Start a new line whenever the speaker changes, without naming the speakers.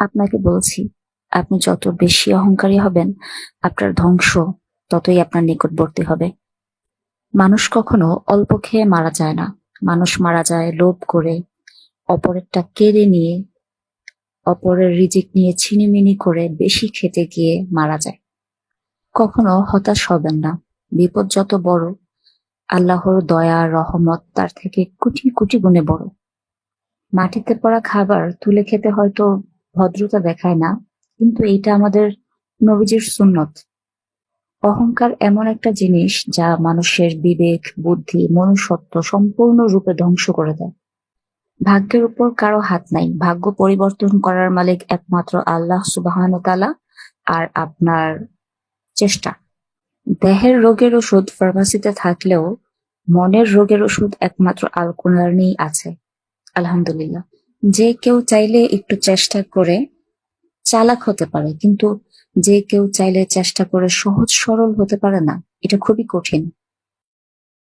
আপনাকে বলছি, আপনি যত বেশি অহংকারী হবেন, আপনার ধ্বংস ততই আপনার নিকটবর্তী হবে। মানুষ কখনো অল্প খেয়ে মারা যায় না। মানুষ মারা যায় লোভ করে, অপরেরটা কেড়ে নিয়ে, অপরের রিজিক নিয়ে ছিনিমিনি করে বেশি খেতে গিয়ে মারা যায়। কখনো হতাশ হবেন না। বিপদ যত বড়, আল্লাহর দয়া, রহমত তার থেকে কোটি কোটি গুণে বড়। মাটিতে পড়া খাবার তুলে খেতে হয়তো ভদ্রতা দেখায় না, কিন্তু এটা আমাদের নবীজির সুন্নত। অহংকার এমন একটা জিনিস যা মানুষের বিবেক, বুদ্ধি, মনুষ্যত্ব সম্পূর্ণ রূপে ধ্বংস করে দেয়। ভাগ্যের উপর কারও হাত নাই। ভাগ্য পরিবর্তন করার মালিক একমাত্র আল্লাহ সুবাহানতালা আর আপনার চেষ্টা। দেহের রোগের ওষুধ ফার্মাসিতে থাকলেও মনের রোগের ওষুধ একমাত্র আল কোরআনেই আছে। আলহামদুলিল্লাহ। যে কেউ চাইলে একটু চেষ্টা করে চালাক হতে পারে, কিন্তু যে কেউ চাইলে চেষ্টা করে সহজ সরল হতে পারে না, এটা খুবই কঠিন।